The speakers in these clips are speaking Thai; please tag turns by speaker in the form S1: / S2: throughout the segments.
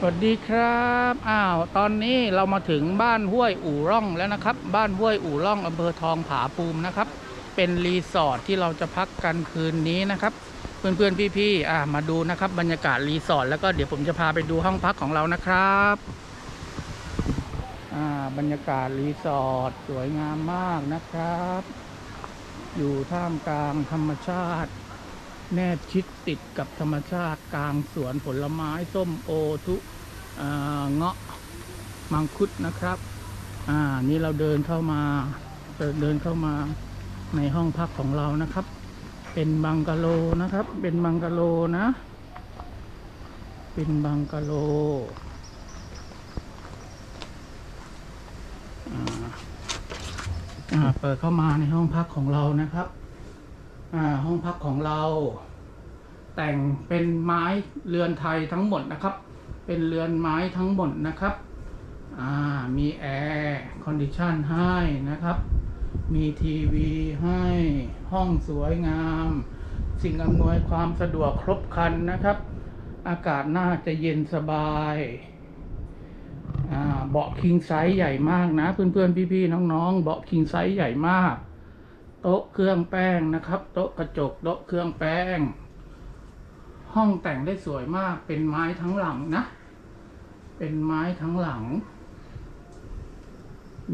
S1: สวัสดีครับอ้าวตอนนี้เรามาถึงบ้านห้วยอู่ร่องแล้วนะครับ บ้านห้วยอู่ร่องอำเภอทองผาภูมินะครับ เป็นรีสอร์ทที่เราจะพักกันคืนนี้นะครับ เพื่อนๆพี่ๆอ่ามาดูนะครับ บรรยากาศรีสอร์ทแล้วก็เดี๋ยวผมจะพาไปดูห้องพักของเรานะครับอ่าบรรยากาศรีสอร์ทสวยงามมากนะครับ อยู่ท่ามกลางธรรมชาติ แนบชิดติดกับธรรมชาติกลางสวนผลไม้ส้มโอทุอ่าเงาะมังคุดนะครับอ่านี่เราเดินเข้ามาเดินเข้ามาในห้องพักของเรานะครับ เป็นบังกะโลนะครับ เป็นบังกะโลนะ เป็นบังกะโลอ่าอ่าเปิดเข้ามาในห้องพักของเรานะครับ ห้องพักของเรา แต่งเป็นไม้เรือนไทยทั้งหมดนะครับ เป็นเรือนไม้ทั้งหมดนะครับมีแอร์คอนดิชันให้นะครับ มีทีวีให้ห้องสวยงาม สิ่งอำนวยความสะดวกครบครันนะครับ อากาศน่าจะเย็นสบายเบาะคิงไซส์ใหญ่มากนะ เพื่อนๆ พี่ๆ น้องๆ เบาะคิงไซส์ใหญ่มาก โต๊ะเครื่องแป้งนะครับ โต๊ะกระจกโต๊ะเครื่องแป้ง ห้องแต่งได้สวยมาก เป็นไม้ทั้งหลังนะ เป็นไม้ทั้งหลัง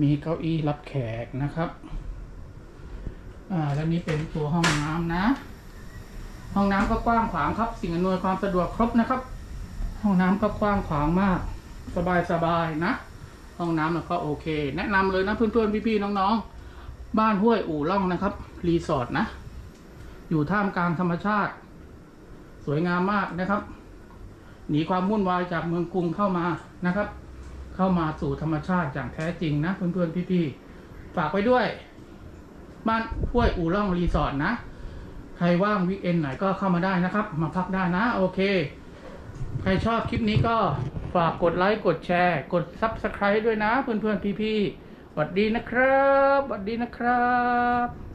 S1: มีเก้าอี้รับแขกนะครับ อ่าแล้วนี้เป็นตัวห้องน้ำนะ ห้องน้ำก็กว้างขวางครับ สิ่งอำนวยความสะดวกครบนะครับ ห้องน้ำก็กว้างขวางมาก สบายสบายๆนะ ห้องน้ำมันก็โอเค แนะนำเลยนะเพื่อนๆพี่ๆน้องๆ บ้านห้วยอู่ล่องนะครับ รีสอร์ทนะ อยู่ท่ามกลางธรรมชาติ สวยงามมากนะครับ หนีความวุ่นวายจากเมืองกรุงเข้ามานะครับ เข้ามาสู่ธรรมชาติอย่างแท้จริงนะเพื่อนๆพี่ๆฝากไว้ด้วย บ้านห้วยอู่ล่องรีสอร์ทนะ ใครว่างวิกเอนไหนก็เข้ามาได้นะครับ มาพักได้นะ โอเค ใครชอบคลิปนี้ก็ฝากกดไลค์กดแชร์ กด Subscribe ด้วยนะเพื่อนๆพี่ๆ วัสดีนะครับสวัสดีนะครับ